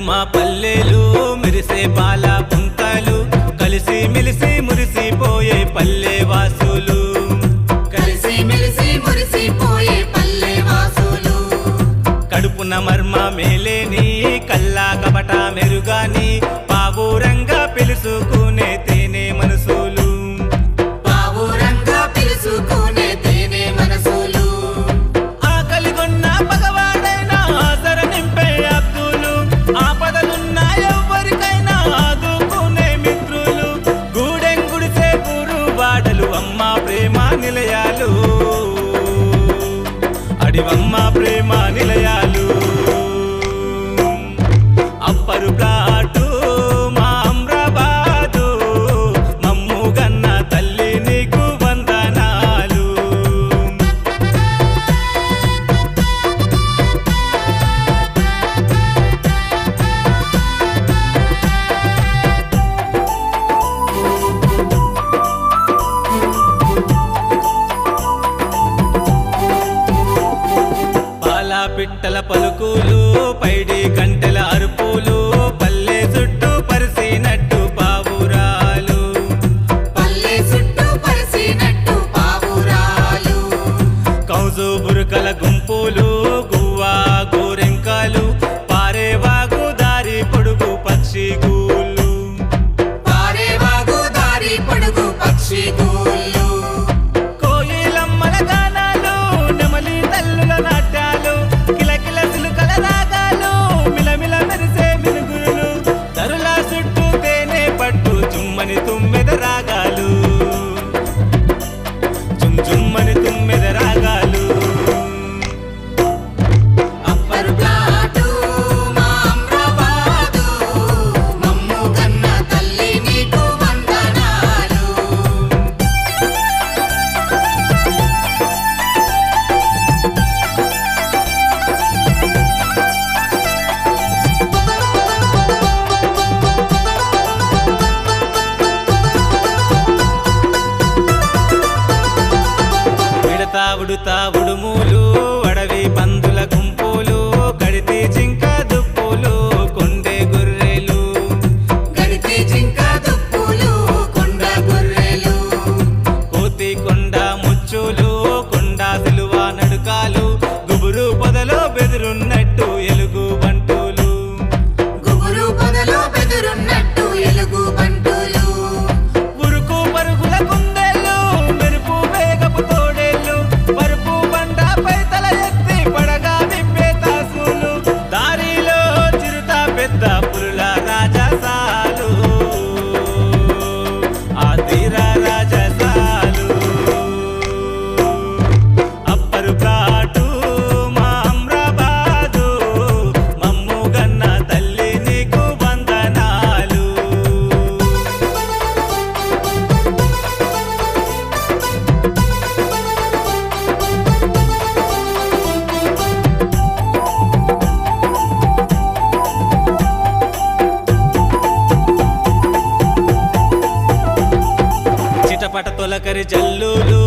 మా పల్లెలు మెరిసే బాల పుంతలు కలిసి మెలిసి నిలయాలు. అడివమ్మ ప్రేమ నిలయాలు. పలుకులు పైడి కంటి తుమ్మని తుమ్మెద పాడుతావు कर जल्लू